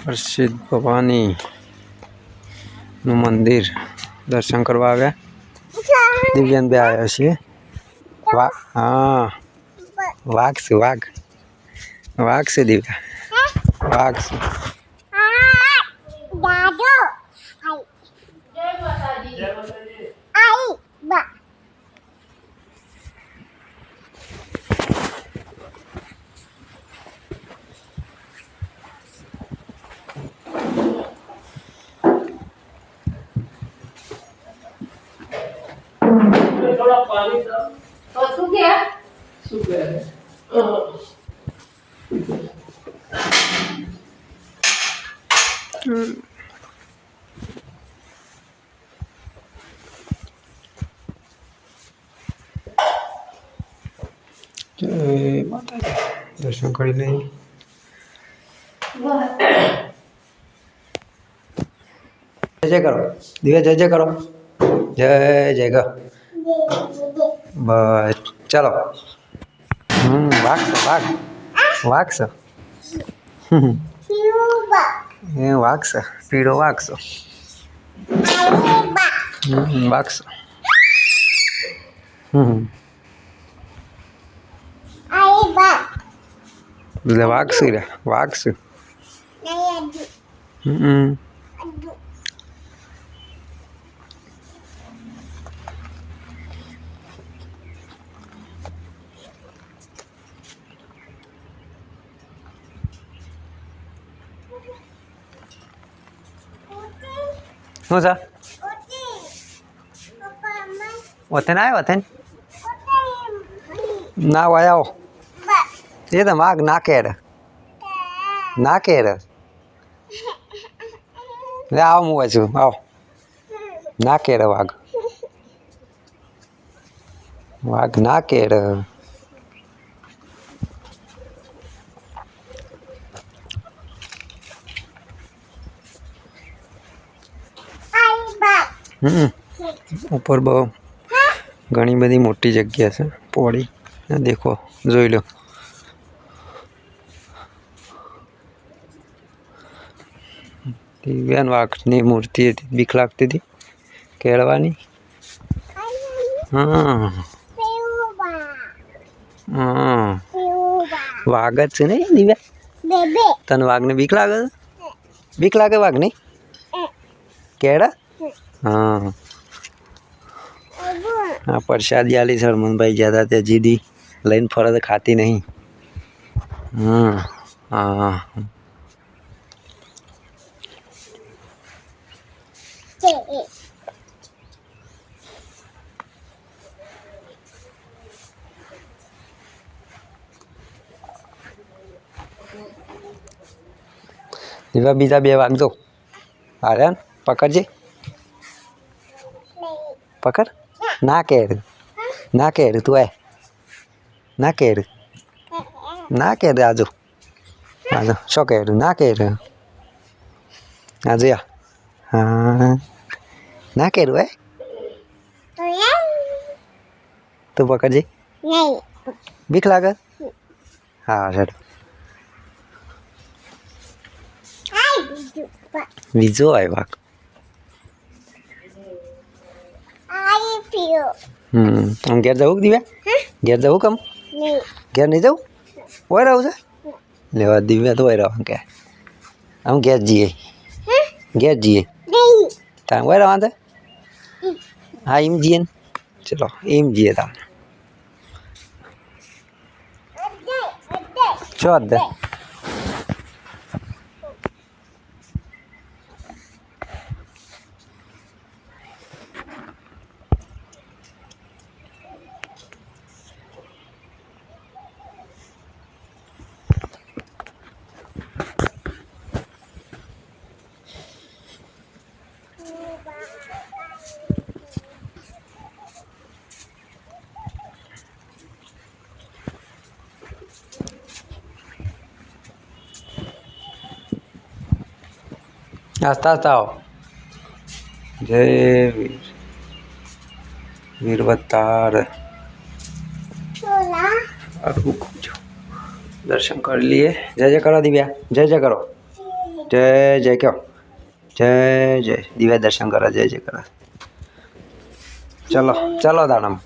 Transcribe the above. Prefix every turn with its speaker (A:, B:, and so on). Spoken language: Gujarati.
A: પ્રસિદ્ધ ભવાની નું મંદિર દર્શન કરવા આવ્યા દિવ્યાન બે આવ્યા છીએ વા હા વાઘ છે વાઘ વાઘ છે દિવ્યા વાઘ છે
B: તો
C: શું કે
B: શું કહે
A: જય માતાજી દર્શન કરી લઈએ જય જય કરો દિવ્યા જય જય કરો જય જય કર બસ ચાલો. હમ વાગશે વાઘ વાગશે. એ વાગશે. પીળો વાગશે. વાગશે. હમ. એટલે વાગશે રે વાગશે. હમ. શું છે? વતન આવ્યો, વતન? ના, હોય, આવો. એ તો વાઘ નાકે રે. નાકે રે. લે, આવો, હું છું. આવો. નાકે રે વાઘ. વાઘ નાકે રે
D: આઈ બા
A: હમ ઉપર બહુ ઘણી બધી મોટી જગ્યા છે. પોળી દેખો જોઈ લો. દિવ્યાન વાઘની મૂર્તિ હતી. બીક લાગતી હતી. કેળવાની. હા હા વાઘ જ છે ને દિવ્યા? તને વાઘને બીક લાગે બીક લાગે વાઘની? કેળા? હા. હા, પ્રસાદી આલી સરમનભાઈ ગયા હતા ત્યાં જીદી લઈને ફરત ખાતી નહીં. હમ, હા. દીવા બીજા બે વાગજો. અરે પકડજે. પકડ ના કેર ના કેર તું આય ના કેર ના કેર આજુ આજુ શું કેર ના કેર આજે હા ના કેર હે
D: તો
A: પકડજે બીક લાગે હા
D: સર બીજો બા
A: હમ આમ ઘેર જવું કે દિવ્યા ઘેર જવું કમ
D: નહીં
A: ઘેર નહીં જવું ઓય રહું છે લેવા દિવ્યા તો ઓય રહો કે આમ ઘેર જઈએ ઘેર જઈએ
D: નહીં
A: તાર ઓય રહવા દે હા એમ જઈએ ને ચલો એમ જઈએ તાર
D: અડે અડે
A: हसता आओ।
D: जय
A: वीर। वीरवतार दर्शन कर लिए। जय जय करो दिव्या। जय जय करो। जय जय क्यों? जय जय। दिव्या दर्शन करो। जय जय करा। चलो चलो दानम।